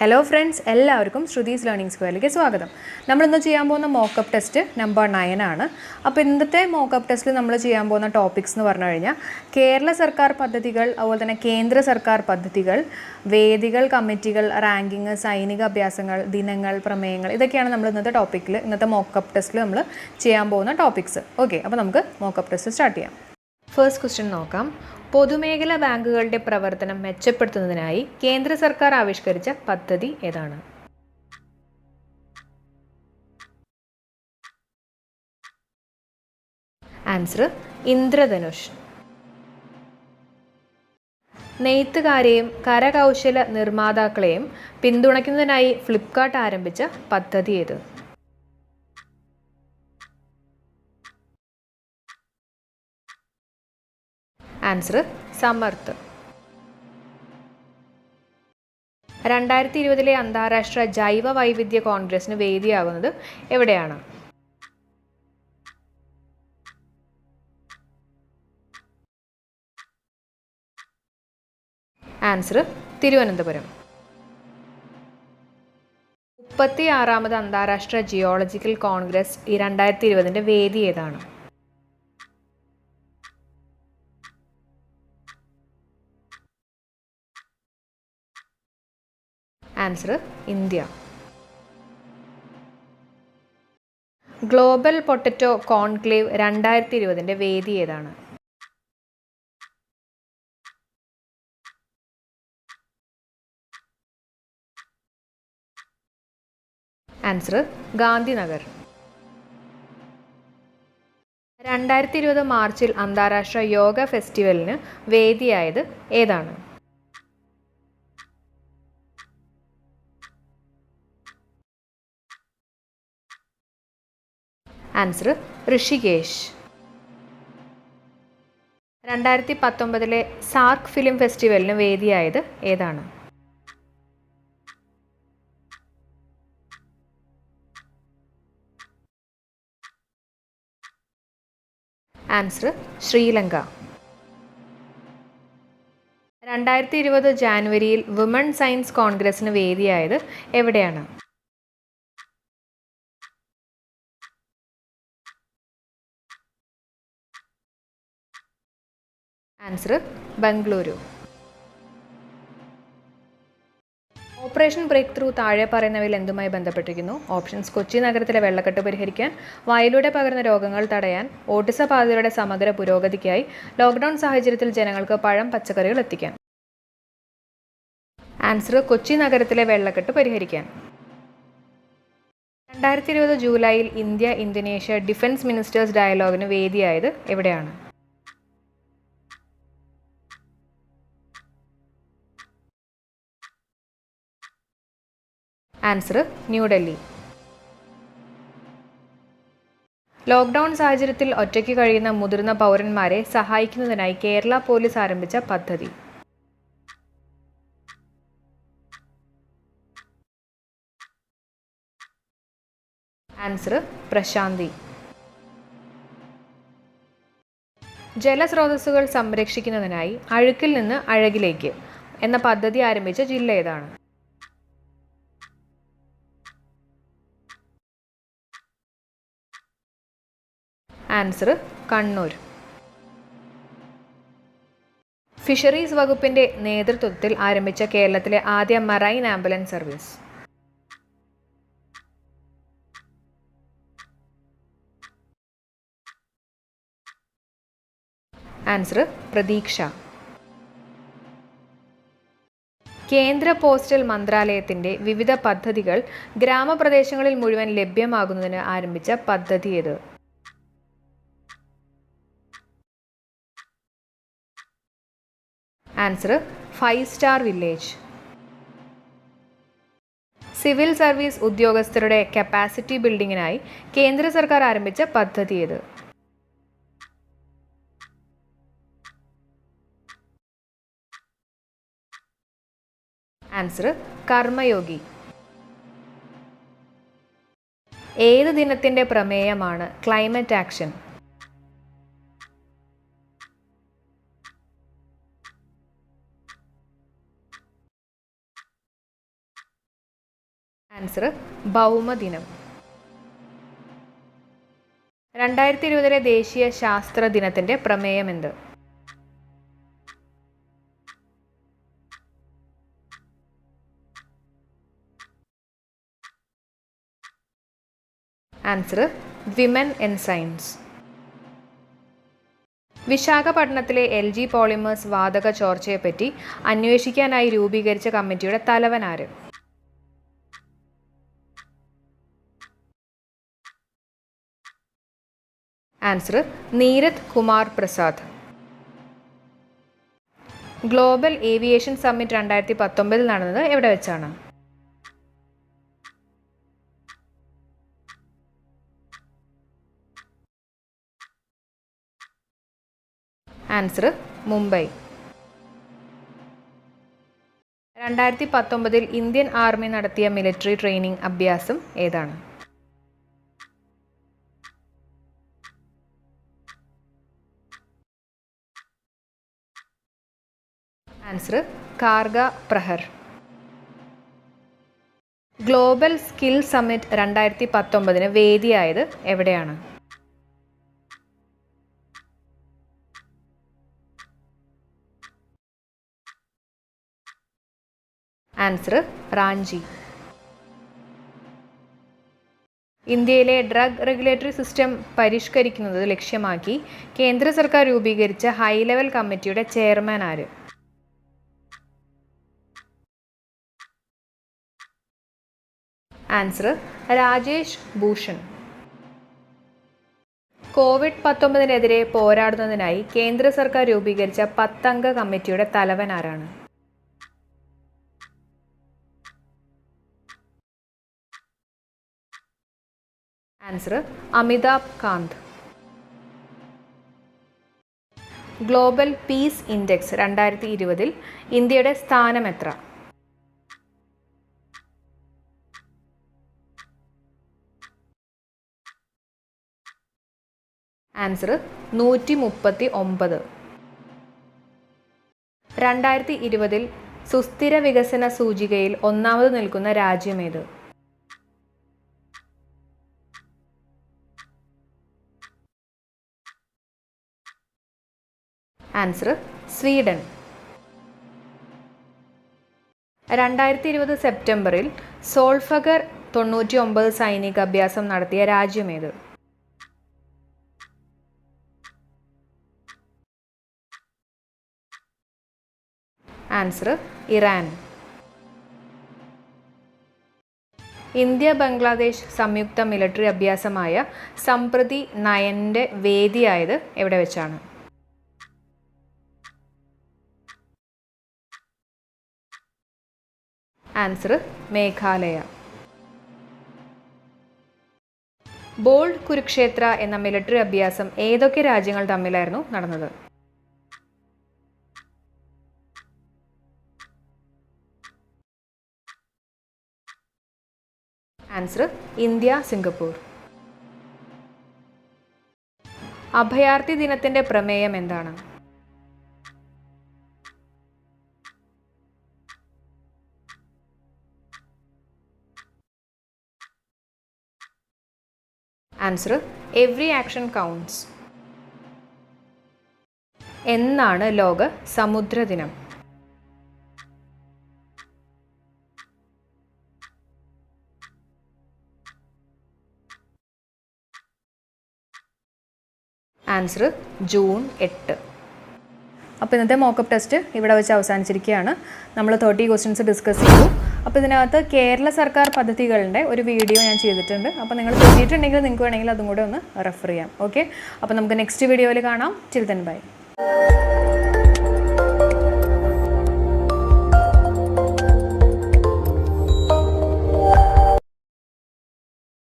Hello friends എല്ലാവർക്കും Shruthi's learning സ്ക്വയറിലേക്ക് സ്വാഗതം. നമ്മളിന്ന് ചെയ്യാൻ പോകുന്ന മോക്കപ്പ് ടെസ്റ്റ് നമ്പർ നയൻ ആണ്. അപ്പോൾ ഇന്നത്തെ മോക്കപ്പ് ടെസ്റ്റിൽ നമ്മൾ ചെയ്യാൻ പോകുന്ന ടോപ്പിക്സ് എന്ന് പറഞ്ഞു കഴിഞ്ഞാൽ കേരള സർക്കാർ പദ്ധതികൾ അതുപോലെ തന്നെ കേന്ദ്ര സർക്കാർ പദ്ധതികൾ വേദികൾ കമ്മിറ്റികൾ റാങ്കിങ് സൈനിക അഭ്യാസങ്ങൾ ദിനങ്ങൾ പ്രമേയങ്ങൾ ഇതൊക്കെയാണ് നമ്മൾ ഇന്നത്തെ ടോപ്പിക്കിൽ ഇന്നത്തെ മോക്കപ്പ് ടെസ്റ്റിൽ നമ്മൾ ചെയ്യാൻ പോകുന്ന ടോപ്പിക്സ് ഓക്കെ അപ്പോൾ നമുക്ക് മോക്കപ്പ് ടെസ്റ്റ് സ്റ്റാർട്ട് ചെയ്യാം. ഫസ്റ്റ് ക്വസ്റ്റ്യൻ നോക്കാം. പൊതുമേഖലാ ബാങ്കുകളുടെ പ്രവർത്തനം മെച്ചപ്പെടുത്തുന്നതിനായി കേന്ദ്ര സർക്കാർ ആവിഷ്കരിച്ച പദ്ധതി ഏതാണ്? ആൻസർ ഇന്ദ്രധനുഷ്. നെയ്ത്തുകാരെയും കരകൗശല നിർമ്മാതാക്കളെയും പിന്തുണയ്ക്കുന്നതിനായി ഫ്ലിപ്കാർട്ട് ആരംഭിച്ച പദ്ധതി ഏത്? ആൻസർ സമർത്ത് രണ്ടായിരത്തി ഇരുപതിലെ അന്താരാഷ്ട്ര ജൈവ വൈവിധ്യ കോൺഗ്രസിന് വേദിയാകുന്നത് എവിടെയാണ്? ആൻസർ തിരുവനന്തപുരം. മുപ്പത്തി ആറാമത് അന്താരാഷ്ട്ര ജിയോളജിക്കൽ കോൺഗ്രസ് ഈ രണ്ടായിരത്തി ഇരുപതിന്റെ വേദി ഏതാണ്? Answer India. Global potato conclave രണ്ടായിരത്തി ഇരുപതിന്റെ വേദി ഏതാണ്? ആൻസർ ഗാന്ധിനഗർ. രണ്ടായിരത്തി ഇരുപത് മാർച്ചിൽ അന്താരാഷ്ട്ര യോഗ ഫെസ്റ്റിവലിന് വേദിയായത് ഏതാണ്? ആൻസർ ഋഷികേഷ് രണ്ടായിരത്തി പത്തൊമ്പതിലെ സാർക്ക് ഫിലിം ഫെസ്റ്റിവലിന് വേദിയായത് ഏതാണ്? ആൻസർ ശ്രീലങ്ക. രണ്ടായിരത്തി ഇരുപത് ജാനുവരിയിൽ വുമൺ സയൻസ് കോൺഗ്രസിന് വേദിയായത് എവിടെയാണ്? Answer Bengaluru operation breakthrough താഴെ പറയുന്നവയിൽ എന്തുമായി ബന്ധപ്പെട്ടിരിക്കുന്നു? ഓപ്ഷൻസ് കൊച്ചി നഗരത്തിലെ വെള്ളക്കെട്ട് പരിഹരിക്കാൻ വായിലൂടെ പകരുന്ന രോഗങ്ങൾ തടയാൻ ഓട്ടിസ ബാധിതരുടെ സമഗ്ര പുരോഗതിക്കായി ലോക്ക്ഡൌൺ സാഹചര്യത്തിൽ ജനങ്ങൾക്ക് പഴം പച്ചക്കറികൾ എത്തിക്കാൻ. ആൻസർ കൊച്ചി നഗരത്തിലെ വെള്ളക്കെട്ട് പരിഹരിക്കാൻ. രണ്ടായിരത്തി ഇരുപത് ജൂലൈയിൽ ഇന്ത്യ ഇന്തോനേഷ്യ ഡിഫൻസ് മിനിസ്റ്റേഴ്സ് ഡയലോഗിന് വേദിയായത് എവിടെയാണ്? ആൻസർ ന്യൂഡൽഹി ലോക്ക്ഡൗൺ സാഹചര്യത്തിൽ ഒറ്റയ്ക്ക് കഴിയുന്ന മുതിർന്ന പൗരന്മാരെ സഹായിക്കുന്നതിനായി കേരള പോലീസ് ആരംഭിച്ച പദ്ധതി. ആൻസർ പ്രശാന്തി. ജലസ്രോതസ്സുകൾ സംരക്ഷിക്കുന്നതിനായി അഴുക്കിൽ നിന്ന് അഴകിലേക്ക് എന്ന പദ്ധതി ആരംഭിച്ച ജില്ല ഏതാണ്? ആൻസർ കണ്ണൂർ. ഫിഷറീസ് വകുപ്പിന്റെ നേതൃത്വത്തിൽ ആരംഭിച്ച കേരളത്തിലെ ആദ്യ മറൈൻ ആംബുലൻസ് സർവീസ്. ആൻസർ പ്രതീക്ഷ. കേന്ദ്ര പോസ്റ്റൽ മന്ത്രാലയത്തിന്റെ വിവിധ പദ്ധതികൾ ഗ്രാമപ്രദേശങ്ങളിൽ മുഴുവൻ ലഭ്യമാകുന്നതിന് ആരംഭിച്ച പദ്ധതി ഏത്? Answer five star village. Civil service ഉദ്യോഗസ്ഥരുടെ കപ്പാസിറ്റി ബിൽഡിങ്ങിനായി കേന്ദ്ര സർക്കാർ ആരംഭിച്ച പദ്ധതി ഏത്? ആൻസർ കർമ്മയോഗി. ഏത് ദിനത്തിന്റെ പ്രമേയമാണ് ക്ലൈമറ്റ് ആക്ഷൻ? ആൻസർ ഭൗമദിനം രണ്ടായിരത്തി ഇരുപതിലെ ദേശീയ ശാസ്ത്ര ദിനത്തിന്റെ പ്രമേയം എന്ത്? Answer women in science. വിശാഖപട്ടണത്തിലെ L G polymers വാതക ചോർച്ചയെപ്പറ്റി അന്വേഷിക്കാനായി രൂപീകരിച്ച കമ്മിറ്റിയുടെ തലവൻ ആര്? Answer Neerabh Kumar Prasad global aviation summit രണ്ടായിരത്തി പത്തൊമ്പതിൽ നടന്നത് എവിടെ വെച്ചാണ്? ആൻസർ മുംബൈ രണ്ടായിരത്തി പത്തൊമ്പതിൽ ഇന്ത്യൻ ആർമി നടത്തിയ മിലിറ്ററി ട്രെയിനിങ് അഭ്യാസം ഏതാണ്? Answer Kharga Prahar global skill summit രണ്ടായിരത്തി പത്തൊമ്പതിന് വേദിയായത് എവിടെയാണ്? ആൻസർ റാഞ്ചി ഇന്ത്യയിലെ ഡ്രഗ് റെഗുലേറ്ററി സിസ്റ്റം പരിഷ്കരിക്കുന്നത് ലക്ഷ്യമാക്കി കേന്ദ്ര സർക്കാർ രൂപീകരിച്ച ഹൈ ലെവൽ കമ്മിറ്റിയുടെ ചെയർമാൻ ആര്? ആൻസർ രാജേഷ് ഭൂഷൺ. കോവിഡ് പത്തൊമ്പതിനെതിരെ പോരാടുന്നതിനായി കേന്ദ്ര സർക്കാർ രൂപീകരിച്ച പത്തംഗ കമ്മിറ്റിയുടെ തലവൻ ആരാണ്? Answer Amitabh Kant. Global peace index രണ്ടായിരത്തി ഇരുപതിൽ ഇന്ത്യയുടെ സ്ഥാനം എത്ര? ആൻസർ നൂറ്റി മുപ്പത്തി ഒമ്പത് രണ്ടായിരത്തി ഇരുപതിൽ സുസ്ഥിര വികസന സൂചികയിൽ ഒന്നാമത് നിൽക്കുന്ന രാജ്യമേത് ആൻസർ സ്വീഡൻ. രണ്ടായിരത്തി ഇരുപത് സെപ്റ്റംബറിൽ സോൾഫഗർ തൊണ്ണൂറ്റി ഒമ്പത് സൈനിക അഭ്യാസം നടത്തിയ രാജ്യമേത് ആൻസർ ഇറാൻ. ഇന്ത്യ ബംഗ്ലാദേശ് സംയുക്ത മിലിറ്ററി അഭ്യാസമായ സംപ്രതി നയന്റെ വേദിയായത് എവിടെ വെച്ചാണ്? ആൻസർ മേഘാലയ. ബോൾഡ് കുരുക്ഷേത്ര എന്ന മിലിറ്ററി അഭ്യാസം ഏതൊക്കെ രാജ്യങ്ങൾ തമ്മിലായിരുന്നു നടന്നത്? Answer India Singapore. അഭയാർത്ഥി ദിനത്തിന്റെ പ്രമേയം എന്താണ്? Answer every action counts. എന്നാണ് ലോക സമുദ്ര ദിനം. ആൻസർ ജൂൺ എട്ട്. അപ്പോൾ ഇന്നത്തെ മോക്കപ്പ് ടെസ്റ്റ് ഇവിടെ വെച്ച് അവസാനിച്ചിരിക്കുകയാണ്. നമ്മൾ തേർട്ടി ക്വസ്റ്റ്യൻസ് ഡിസ്കസ് ചെയ്തു. അപ്പോൾ ഇതിനകത്ത് കേരള സർക്കാർ പദ്ധതികളുടെ ഒരു വീഡിയോ ഞാൻ ചെയ്തിട്ടുണ്ട്. അപ്പോൾ നിങ്ങൾ ചെയ്തിട്ടുണ്ടെങ്കിൽ നിങ്ങൾക്ക് വേണമെങ്കിൽ അതും കൂടെ ഒന്ന് റെഫർ ചെയ്യാം. ഓക്കെ അപ്പോൾ നമുക്ക് നെക്സ്റ്റ് വീഡിയോയിൽ കാണാം. ചിൽതൻ ബൈ